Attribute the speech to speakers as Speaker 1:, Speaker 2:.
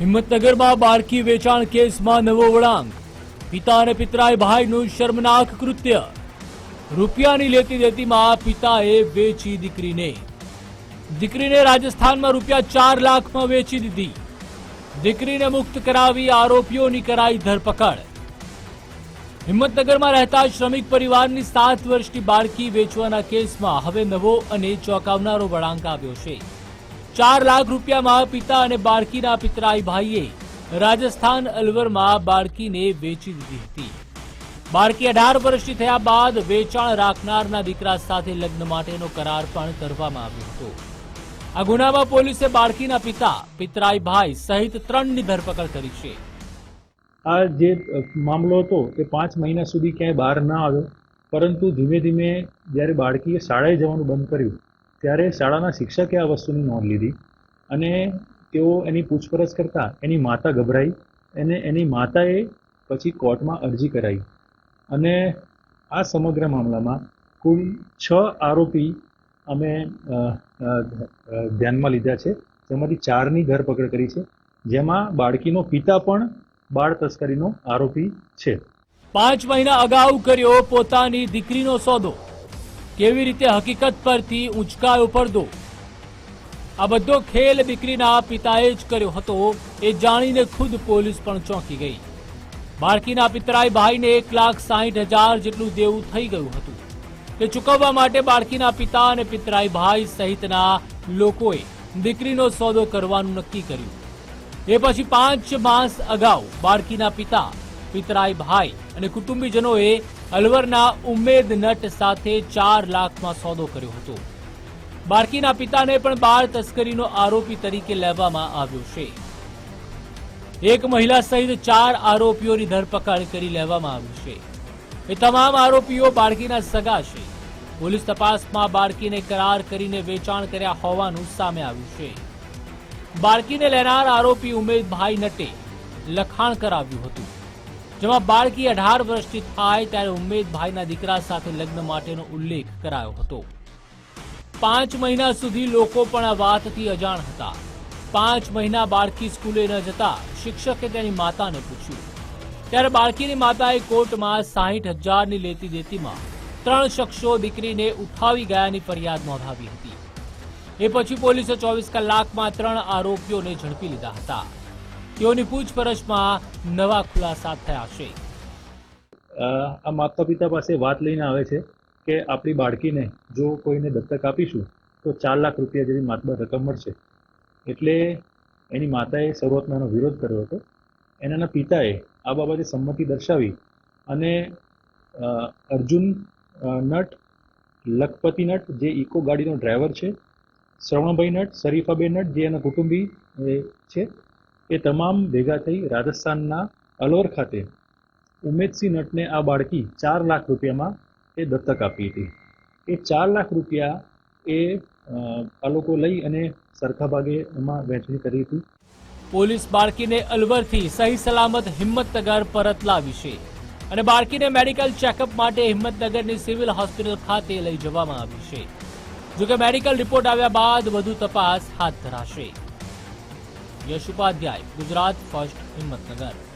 Speaker 1: હિંમતનગરમાં બાળકી વેચાણ કેસમાં નવો વળાંક. પિતા અને પિતરાય ભાઈનું શર્મનાક કૃત્ય. રૂપિયાની લેતી દેતીમાં પિતાએ વેચી દીકરીને. દીકરીને રાજસ્થાનમાં રૂપિયા ચાર લાખમાં વેચી દીધી. દીકરીને મુક્ત કરાવી આરોપીઓની કરાઈ ધરપકડ. હિંમતનગરમાં રહેતા શ્રમિક પરિવારની સાત વર્ષની બાળકી વેચવાના કેસમાં હવે નવો અને ચોંકાવનારો વળાંક આવ્યો છે. ચાર લાખ રૂપિયામાં પિતા અને બાળકીના પિતરાઈ ભાઈએ રાજસ્થાન અલવરમાં બાળકીને વેચી દીધી હતી. બાળકી અઢાર વર્ષની થયા બાદ વેચાણ રાખનારના દીકરા સાથે લગ્ન માટેનો કરાર પણ કરવામાં આવ્યો હતો. આ ગુનામાં પોલીસે બાળકીના પિતા, પિતરાઈ ભાઈ સહિત ત્રણની ધરપકડ કરી છે.
Speaker 2: આ જે મામલો હતો તે પાંચ મહિના સુધી ક્યાંય બહાર ના આવ્યો, પરંતુ ધીમે ધીમે જ્યારે બાળકીએ શાળાએ જવાનું બંધ કર્યું ત્યારે શાળાના શિક્ષકે આ વસ્તુની નોંધ લીધી અને તેઓ એની પૂછપરછ કરતા એની માતા ગભરાઈ અને એની માતાએ પછી કોર્ટમાં અરજી કરાવી અને આ સમગ્ર મામલામાં કુલ છ આરોપી અમે ધ્યાનમાં લીધા છે. જેમાંથી ચારની ધરપકડ કરી છે. જેમાં બાળકીનો પિતા પણ બાળ તસ્કરીનો આરોપી છે.
Speaker 1: પાંચ મહિના અગાઉ કર્યો પોતાની દીકરીનો સોદો. કેવી રીતે હકીકત પરથી ઉંચકાયો પડદો? આ બધો ખેલ દીકરીના પિતાએ જ કર્યો હતો, એ જાણીને ખુદ પોલીસ પણ ચોંકી ગઈ. બાળકીના પિતરાઈ ભાઈને એક લાખ સાહીઠ હજાર જેટલું દેવું થઈ ગયું હતું. તે ચૂકવવા માટે બાળકીના પિતા અને પિતરાઈ ભાઈ સહિતના લોકોએ દીકરીનો સોદો કરવાનું નક્કી કર્યું. એ પછી પાંચ માસ અગાઉ બાળકીના પિતા પિતરાઈ ભાઈ અને કુટુંબીજનોએ અલવરના ઉમેદ નટ સાથે ચાર લાખમાં સોદો કર્યો હતો. બાળકીના પિતાને પણ બાળ તસ્કરીનો આરોપી તરીકે લેવામાં આવ્યો છે. એક મહિલા સહિત ચાર આરોપીઓની ધરપકડ કરી લેવામાં આવી છે. એ તમામ આરોપીઓ બાળકીના સગા છે. પોલીસ તપાસમાં બાળકીને કરાર કરીને વેચાણ કર્યા હોવાનું સામે આવ્યું છે. બાળકીને લેનાર આરોપી ઉમેદભાઈ નટે લખાણ કરાવ્યું હતું. જેમાં બાળકી અઢાર વર્ષની થાય ત્યારે ઉમેદભાઈના દીકરા સાથે લગ્ન માટેનો ઉલ્લેખ કરાયો હતો. પાંચ મહિના સુધી લોકો પણ આ વાતથી અજાણ હતા. પાંચ મહિના બાળકી સ્કૂલે ન જતા શિક્ષકે તેની માતાને પૂછ્યું. ત્યારે બાળકીની માતાએ કોર્ટમાં સાહીઠ હજારની લેતી દેતીમાં ત્રણ શખ્સો દીકરીને ઉઠાવી ગયાની ફરિયાદ નોંધાવી હતી. એ પછી પોલીસે ચોવીસ કલાકમાં ત્રણ આરોપીઓને ઝડપી લીધા હતા. તેઓની પૂછપરછમાં નવા ખુલાસા થયા છે.
Speaker 2: આ માતા પિતા પાસે વાત લઈને આવે છે કે આપણી બાળકીને જો કોઈને દત્તક આપીશું, તો ચાર લાખ રૂપિયા જેવી માતબર રકમ મળશે. એટલે એની માતાએ શરૂઆતમાં એનો વિરોધ કર્યો હતો. એનાના પિતાએ આ બાબતે સંમતિ દર્શાવી અને અર્જુન નટ, લખપતિ નટ, જે ઇકો ગાડીનો ડ્રાઈવર છે, શ્રવણભાઈ નટ, શરીફાબેન નટ, જે એના કુટુંબી છે એ તમામ ભેગા થઈ રાજસ્થાનના અલોર ખાતે ઉમેદસિંહ નટને આ બાળકી ચાર લાખ રૂપિયામાં એ દત્તક આપી હતી. એ ચાર લાખ રૂપિયા એ આ લોકો લઈ અને સરખા ભાગે એમાં વહેંચણી કરી હતી.
Speaker 1: પોલીસ બાળકીને અલવરથી સહી સલામત હિંમતનગર પરત લાવી છે અને બાળકીને મેડિકલ ચેકઅપ માટે હિંમતનગરની સિવિલ હોસ્પિટલ ખાતે લઈ જવામાં આવી છે. જોકે મેડિકલ રિપોર્ટ આવ્યા બાદ વધુ તપાસ હાથ ધરાશે. યશ ઉપાધ્યાય ગુજરાત ફર્સ્ટ હિંમતનગર.